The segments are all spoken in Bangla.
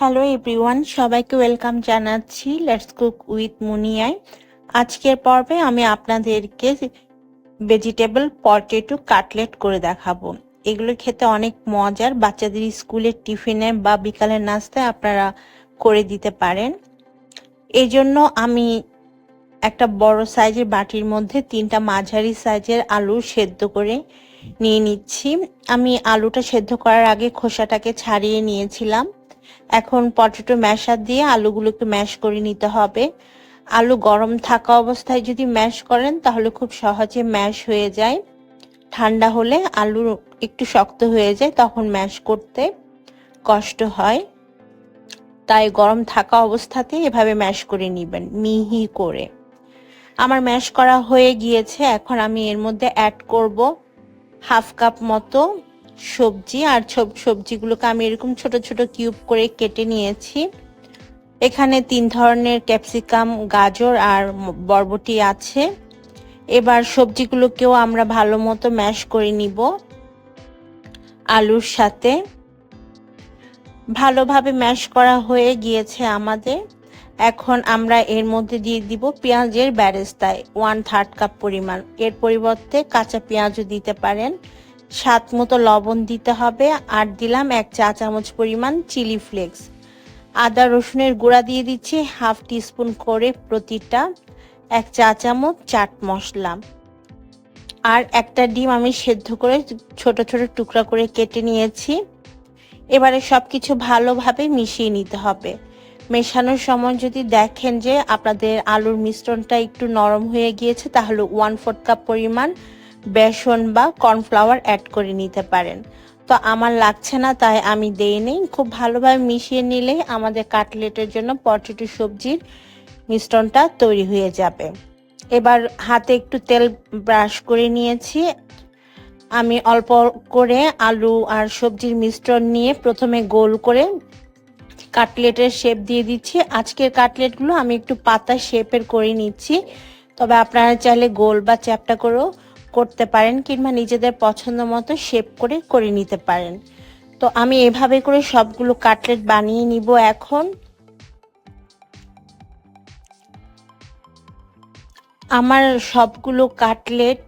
হ্যালো এভরিওয়ান সবাইকে ওয়েলকাম জানাচ্ছি লেটস কুক উইথ মুনিয়ায়। আজকের পর্বে আমি আপনাদেরকে ভেজিটেবল পটেটো কাটলেট করে দেখাবো। এগুলো খেতে অনেক মজার। বাচ্চাদের স্কুলের টিফিনে বা বিকালের নাস্তায় আপনারা করে দিতে পারেন। এই জন্য আমি একটা বড় সাইজের বাটির মধ্যে তিনটা মাঝারি সাইজের আলু সেদ্ধ করে নিয়ে নিচ্ছি। আমি আলুটা সেদ্ধ করার আগে খোসাটাকে ছাড়িয়ে নিয়েছিলাম। এখন পটেটো ম্যাশার দিয়ে আলুগুলোকে ম্যাশ করে নিতে হবে। আলু গরম থাকা অবস্থায় যদি ম্যাশ করেন, তাহলে খুব সহজে ম্যাশ হয়ে যায়। ঠান্ডা হলে আলু একটু শক্ত হয়ে যায়, তখন ম্যাশ করতে কষ্ট হয়। তাই গরম থাকা অবস্থাতে এভাবে ম্যাশ করে নেবেন, মিহি করে। আমার ম্যাশ করা হয়ে গিয়েছে, এখন আমি এর মধ্যে অ্যাড করব হাফ কাপ মতো সবজি আর সব সবজিগুলোকে আমি এরকম ছোট ছোট কিউব করে কেটে নিয়েছি। এখানে তিন ধরনের ক্যাপসিকাম, গাজর আর বরবটি আছে। এবার সবজিগুলোকেও আমরা ভালো মতো ম্যাশ করে নিব আলুর সাথে। ভালোভাবে ম্যাশ করা হয়ে গিয়েছে আমাদের। এখন আমরা এর মধ্যে দিয়ে দিব পেঁয়াজের ব্যারেস্তায় ওয়ান থার্ড কাপ পরিমাণ। এর পরিবর্তে কাঁচা পেঁয়াজও দিতে পারেন। স্বাদ মতো লবণ দিতে হবে আর দিলাম এক চা চামচ পরিমাণ চিলি ফ্লেক্স। আদা রসুনের গুঁড়া দিয়ে দিচ্ছি হাফ টিস্পুন করে প্রতিটা এক চা চামচ চাট মশলা। আর একটা ডিম আমি সেদ্ধ করে ছোট ছোট টুকরা করে কেটে নিয়েছি। এবারে সব কিছু ভালোভাবে মিশিয়ে নিতে হবে। মেশানোর সময় যদি দেখেন যে আপনাদের আলুর মিশ্রণটা একটু নরম হয়ে গিয়েছে, তাহলে ওয়ান ফোর্থ কাপ পরিমাণ বেসন বা কর্নফ্লাওয়ার অ্যাড করে নিতে পারেন। তো আমার লাগছে না, তাই আমি দেই নেই। খুব ভালোভাবে মিশিয়ে নিলে আমাদের কাটলেটের জন্য পটেটো সবজির মিশ্রণটা তৈরি হয়ে যাবে। এবার হাতে একটু তেল ব্রাশ করে নিয়েছি। আমি অল্প করে আলু আর সবজির মিশ্রণ নিয়ে প্রথমে গোল করে কাটলেটের শেপ দিয়ে দিচ্ছি। আজকের কাটলেটগুলো আমি একটু পাতা শেপের করে নিচ্ছি। তবে আপনারা চাইলে গোল বা চ্যাপটা করেও করতে পারেন কিংবা নিজেদের পছন্দ মতো শেপ করে করে নিতে পারেন। তো আমি এভাবে করে সবগুলো কাটলেট বানিয়ে নিব এখন। আমার সবগুলো কাটলেট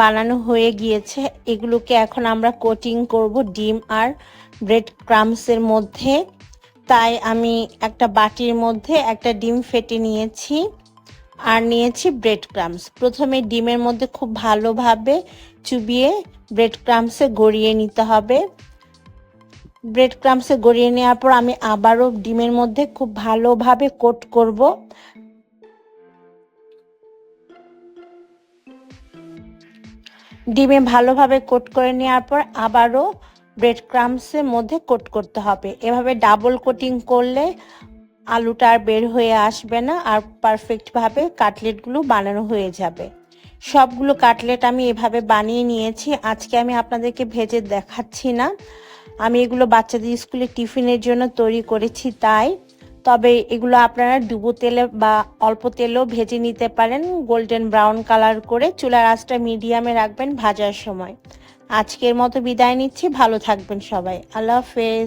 বানানো হয়ে গিয়েছে। এগুলোকে এখন আমরা কোটিং করব ডিম আর ব্রেড ক্রামসের মধ্যে। তাই আমি একটা বাটির মধ্যে একটা ডিম ফেটে নিয়েছি। আর নিয়েছি ব্রেড ক্রামস প্রথমে ডিমের মধ্যে খুব ভালোভাবে চুবিয়ে ব্রেড ক্রামসে গড়িয়ে নিতে হবে। ব্রেড ক্রামসে গড়িয়ে নেওয়ার পর আমি আবারও ডিমের মধ্যে খুব ভালোভাবে কোট করব। ডিমে ভালোভাবে কোট করে নেওয়ার পর আবারও ব্রেড ক্রামসের মধ্যে কোট করতে হবে। এভাবে ডাবল কোটিং করলে আলুটা আর বের হয়ে আসবে না আর পারফেক্টভাবে কাটলেটগুলো বানানো হয়ে যাবে। সবগুলো কাটলেট আমি এভাবে বানিয়ে নিয়েছি। আজকে আমি আপনাদেরকে ভেজে দেখাচ্ছি না। আমি এগুলো বাচ্চাদের স্কুলে টিফিনের জন্য তৈরি করেছি তাই। তবে এগুলো আপনারা ডুবো তেলে বা অল্প তেলেও ভেজে নিতে পারেন গোল্ডেন ব্রাউন কালার করে। চুলার আঁচটা মিডিয়ামে রাখবেন ভাজার সময়। আজকের মতো বিদায় নিচ্ছি। ভালো থাকবেন সবাই। আল্লাহ হাফেজ।